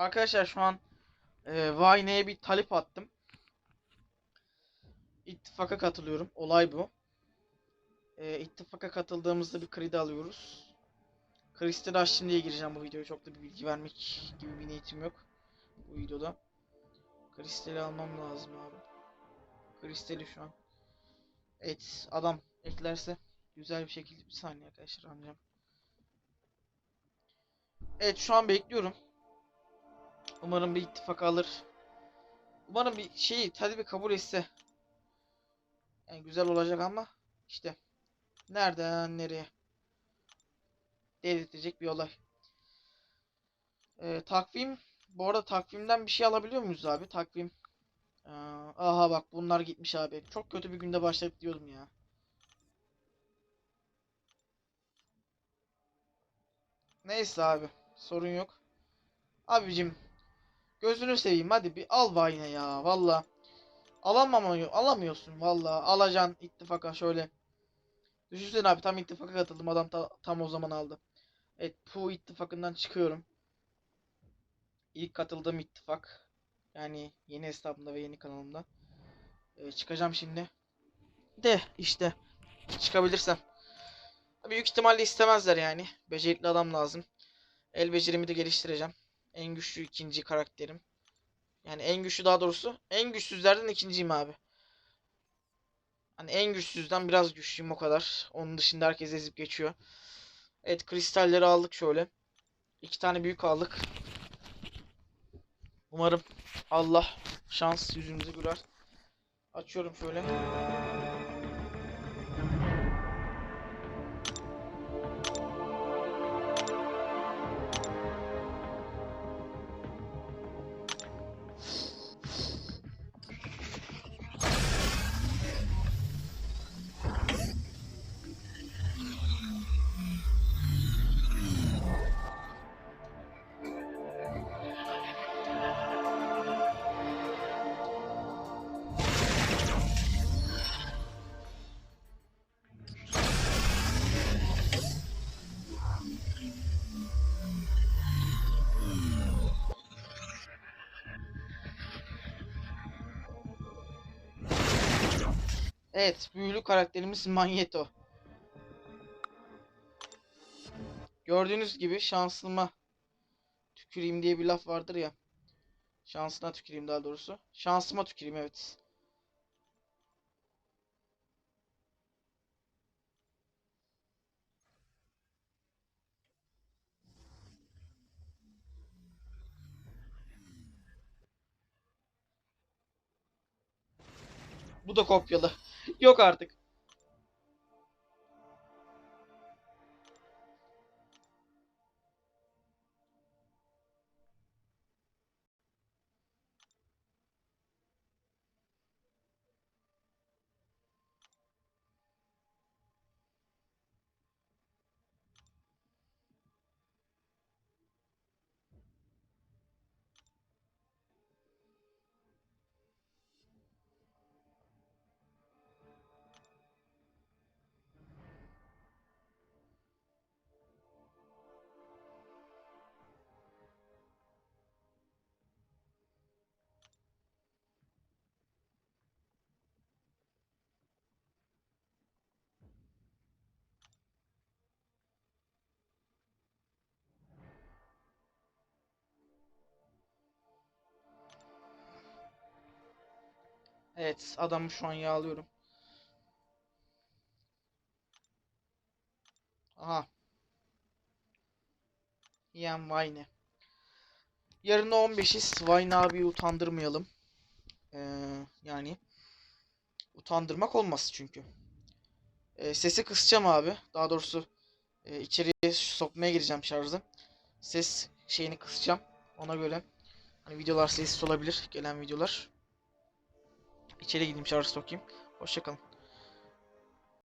Arkadaşlar şu an e, Vine'e bir talep attım. İttifaka katılıyorum. Olay bu. E, ittifaka katıldığımızda bir kredi alıyoruz. Kristal açtım diye gireceğim bu videoya. Çok da bir bilgi vermek gibi bir niyetim yok. Bu videoda. Kristali almam lazım abi. Kristali şu an. Evet adam eklerse güzel bir şekilde bir saniye arkadaşlar amcam. Evet şu an bekliyorum. Umarım bir ittifak alır. Umarım bir şeyi talebi kabul etse. Yani güzel olacak ama işte nereden nereye delirtecek bir olay. Ee, takvim bu arada takvimden bir şey alabiliyor muyuz abi? Takvim. Ee, aha bak bunlar gitmiş abi. Çok kötü bir günde başladık diyordum ya. Neyse abi. Sorun yok. Abicim gözünü seveyim hadi bir al vayne ya valla. Alamamıyor, alamıyorsun valla. Alacaksın ittifaka şöyle. Düşünsene abi tam ittifaka katıldım adam ta- tam o zaman aldı. Evet bu ittifakından çıkıyorum. İlk katıldığım ittifak. Yani yeni hesabımda ve yeni kanalımda. Ee, çıkacağım şimdi. De işte çıkabilirsem. Büyük ihtimalle istemezler yani. Becerikli adam lazım. El becerimi de geliştireceğim. En güçlü ikinci karakterim. Yani en güçlü daha doğrusu. En güçsüzlerden ikinciyim abi. Hani en güçsüzden biraz güçlüyüm o kadar. Onun dışında herkes ezip geçiyor. Evet kristalleri aldık şöyle. İki tane büyük aldık. Umarım Allah şans yüzümüze güler. Açıyorum şöyle. Evet, büyülü karakterimiz Magneto. Gördüğünüz gibi şansıma tüküreyim diye bir laf vardır ya. Şansına tüküreyim daha doğrusu. Şansıma tüküreyim evet. Bu da kopyalı. Yok artık. Evet, adamı şu an yağlıyorum. Aha. Ian Vine. Yarın 15'iz. Vine abiyi utandırmayalım. Ee, yani utandırmak olmaz çünkü. Ee, sesi kısacağım abi. Daha doğrusu e, içeriye sokmaya gireceğim şarjı. Ses şeyini kısacağım. Ona göre hani videolar sessiz olabilir. Gelen videolar. İçeri gideyim şarj sokayım. Hoşçakalın.